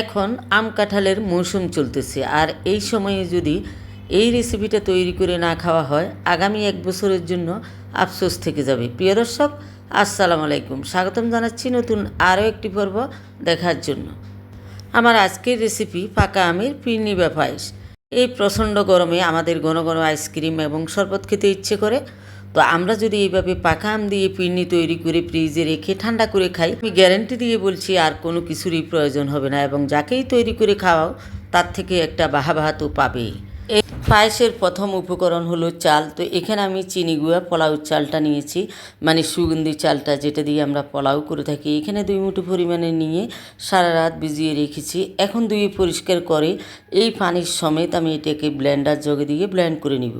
এখন আম কাঁঠালের মৌসুম চলতেছে আর এই সময়ে যদি এই রেসিপিটা তৈরি করে না খাওয়া হয়, আগামী এক বছরের জন্য আফসোস থেকে যাবে। প্রিয় দর্শক, আসসালামু আলাইকুম। স্বাগতম জানাচ্ছি নতুন আরও একটি পর্ব দেখার জন্য। আমার আজকের রেসিপি পাকা আমের পির্নি বা এই প্রচণ্ড গরমে আমাদের ঘন ঘন আইসক্রিম এবং শরবত খেতে ইচ্ছে করে। তো আমরা যদি এইভাবে পাকা আম দিয়ে পিন্নি তৈরি করে ফ্রিজে রেখে ঠান্ডা করে খাই, আমি গ্যারেন্টি দিয়ে বলছি আর কোনো কিছুরই প্রয়োজন হবে না এবং যাকেই তৈরি করে খাওয়াও, তার থেকে একটা বাহা তো পাবেই। পায়েসের প্রথম উপকরণ হলো চাল। তো এখানে আমি চিনি গুঁড়া, পোলাও চালটা নিয়েছি। মানে সুগন্ধি চালটা যেটা দিয়ে আমরা পোলাও করে থাকি। এখানে দুই মুঠো পরিমাণে নিয়ে সারা রাত ভিজিয়ে রেখেছি। এখন ধুয়ে পরিষ্কার করে এই পানির সমেত আমি এটাকে ব্লেন্ডার জগে দিয়ে ব্লেন্ড করে নিব।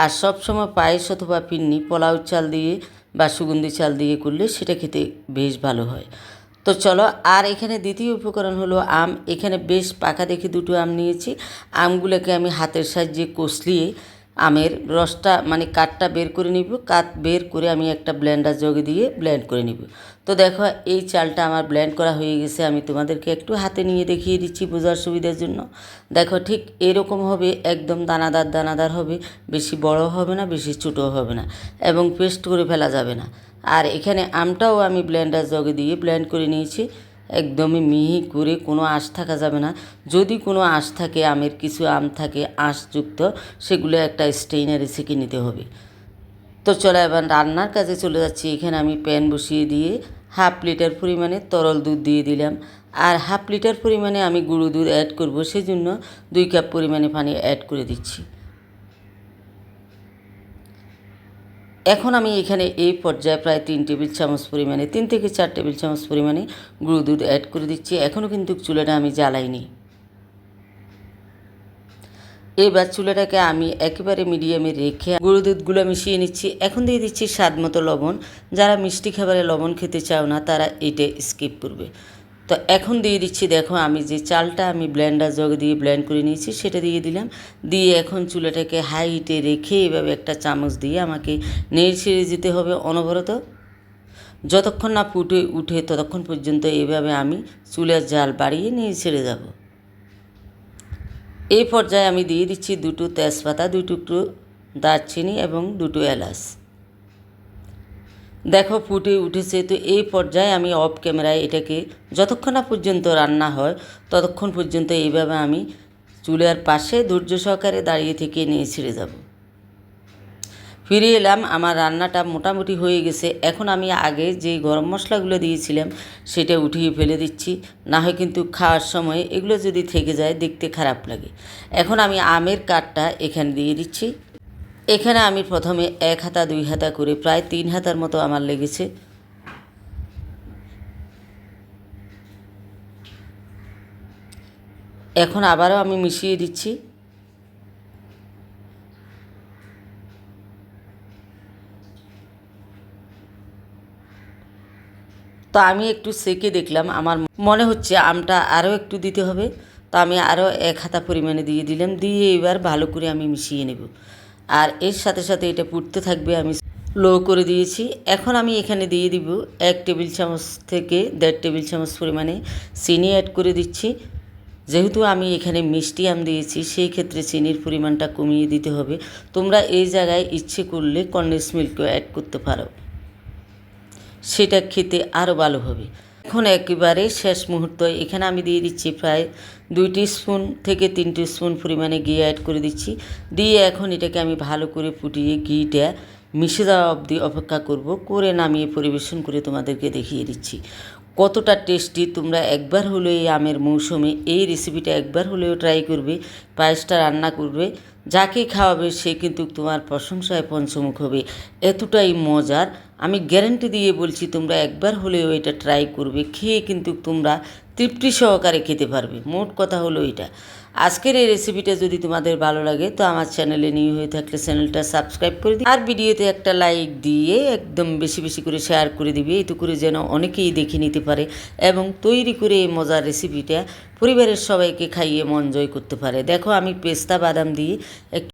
আর সবসময় পায়েস অথবা পিন্নি, পোলাও চাল দিয়ে বা সুগন্ধি চাল দিয়ে করলে সেটা খেতে বেশ ভালো হয়। তো চলো, আর এখানে দ্বিতীয় উপকরণ হলো আম। এখানে বেশ পাকা দেখে দুটো আম নিয়েছি। আমগুলোকে আমি হাতের সাহায্যে কষলিয়ে আমের রসটা মানে কাঠটা বের করে নিব। কাঠ বের করে আমি একটা ব্লেন্ডার জগে দিয়ে ব্লেন্ড করে নিব। তো দেখো, এই চালটা আমার ব্লেন্ড করা হয়ে গেছে। আমি তোমাদেরকে একটু হাতে নিয়ে দেখিয়ে দিচ্ছি বোঝার সুবিধার জন্য। দেখো, ঠিক এরকম হবে, একদম দানাদার দানাদার হবে। বেশি বড় হবে না, বেশি ছোটো হবে না। এবং পেস্ট করে ফেলা যাবে না। আর এখানে আমটাও আমি ব্লেন্ডার জগে দিয়ে ব্লেন্ড করে নিয়েছি। একদমই মিহি করে কোনো আঁশ থাকা যাবে না। যদি কোনো আঁশ থাকে, আমের কিছু আম থাকে, আঁশযুক্ত, সেগুলো একটা স্টেইনারে ছেঁকে নিতে হবে। তো চলো এবার রান্নার কাজে চলে যাচ্ছি। এখানে আমি প্যান বসিয়ে দিয়ে হাফ লিটার পরিমাণে তরল দুধ দিয়ে দিলাম। আর হাফ লিটার পরিমাণে আমি গুঁড়ো দুধ অ্যাড করব, সেজন্য দুই কাপ পরিমাণে পানি অ্যাড করে দিচ্ছি। এখন আমি এখানে এই পর্যায়ে প্রায় তিন টেবিল চামচ পরিমাণে, তিন থেকে চার টেবিল চামচ পরিমাণে গুঁড়ো দুধ অ্যাড করে দিচ্ছি। এখনও কিন্তু চুলাটা আমি জ্বালাইনি। এবার চুলাটাকে আমি একেবারে মিডিয়ামে রেখে গুঁড়ো দুধগুলো মিশিয়ে নিচ্ছি। এখন দিয়ে দিচ্ছি স্বাদ মতো লবণ। যারা মিষ্টি খাবারে লবণ খেতে চাও না, তারা এটা স্কিপ করবে। তো এখন দিয়ে দিচ্ছি, দেখো আমি যে চালটা আমি ব্লেন্ডার জগ দিয়ে ব্লেন্ড করে নিয়েছি, সেটা দিয়ে দিলাম। দিয়ে এখন চুলাটাকে হাই হিটে রেখে এভাবে একটা চামচ দিয়ে আমাকে নেড়ে ছেড়ে যেতে হবে অনবরত। যতক্ষণ না ফুটে উঠে ততক্ষণ পর্যন্ত এভাবে আমি চুলের জাল বাড়িয়ে নিয়ে ছেড়ে যাব এই পর্যায়ে আমি দিয়ে দিচ্ছি দুটো তেজপাতা, দুই টুকরো দারচিনি এবং দুটো এলাচ। দেখো ফুটে উঠেছে, তো এই পর্যায়ে আমি অফ ক্যামেরায় এটাকে যতক্ষণ না পর্যন্ত রান্না হয়, ততক্ষণ পর্যন্ত এইভাবে আমি চুলার পাশে ধৈর্য সহকারে দাঁড়িয়ে থেকে নিয়ে ছিঁড়ে যাব। ফিরে এলাম, আমার রান্নাটা মোটামুটি হয়ে গেছে। এখন আমি আগে যে গরম মশলাগুলো দিয়েছিলাম, সেটা উঠিয়ে ফেলে দিচ্ছি। না হয় কিন্তু খাওয়ার সময় এগুলো যদি থেকে যায়, দেখতে খারাপ লাগে। এখন আমি আমের কাঠটা এখানে দিয়ে দিচ্ছি। এখানে আমি প্রথমে এক হাতা, দুই হাতা করে প্রায় তিন হাতার মতো আমার লেগেছে। এখন আবারও আমি মিশিয়ে দিচ্ছি। তো আমি একটু সেকে দেখলাম, আমার মনে হচ্ছে আমটা আরও একটু দিতে হবে। তো আমি আরও এক হাতা পরিমাণে দিয়ে দিলাম, দিয়ে এবার ভালো করে আমি মিশিয়ে নেব। আর এর সাথে সাথে এটা পুড়তে থাকবে, আমি লো করে দিয়েছি। এখন আমি এখানে দিয়ে দিব এক টেবিল চামচ থেকে দেড় টেবিল চামচ পরিমাণে চিনি অ্যাড করে দিচ্ছি। যেহেতু আমি এখানে মিষ্টি আম দিয়েছি, সেই ক্ষেত্রে চিনির পরিমাণটা কমিয়ে দিতে হবে। তোমরা এই জায়গায় ইচ্ছে করলে কন্ডেন্স মিল্কও অ্যাড করতে পারো। সেটা খেতে আরও ভালো হবে। এখন একেবারে শেষ মুহূর্ত। এখানে আমি দিয়ে দিচ্ছি প্রায় দুই স্পুন থেকে তিন স্পুন পরিমাণে ঘি অ্যাড করে দিচ্ছি। দিয়ে এখন এটাকে আমি ভালো করে ফুটিয়ে ঘিটা মিশে দেওয়া অবধি অপেক্ষা করব। করে নামিয়ে পরিবেশন করে তোমাদেরকে দেখিয়ে দিচ্ছি। কতটা টেস্টি, তোমরা একবার হলেও এই আমের মৌসুমে এই রেসিপিটা একবার হলেও ট্রাই করবে, পায়েসটা রান্না করবে, যাকে খাওয়াবে সে কিন্তু তোমার প্রশংসায় পঞ্চমুখ হবে। এতটাই মজার। আমি গ্যারেন্টি দিয়ে বলছি, তোমরা একবার হলেও এটা ট্রাই করবে, খেয়ে কিন্তু তোমরা তৃপ্তি সহকারে খেতে পারবে। মোট কথা হলো এটা। আজকের এই রেসিপিটা যদি তোমাদের ভালো লাগে, তো আমার চ্যানেলে নিউ হয়ে থাকলে চ্যানেলটা সাবস্ক্রাইব করে দিই আর ভিডিওতে একটা লাইক দিয়ে একদম বেশি বেশি করে শেয়ার করে দিবে এটু করে যেন অনেকেই দেখে নিতে পারে এবং তৈরি করে এই মজার রেসিপিটা পরিবারের সবাইকে খাইয়ে মন জয় করতে পারে। দেখো, আমি পেস্তা বাদাম দিয়ে একটু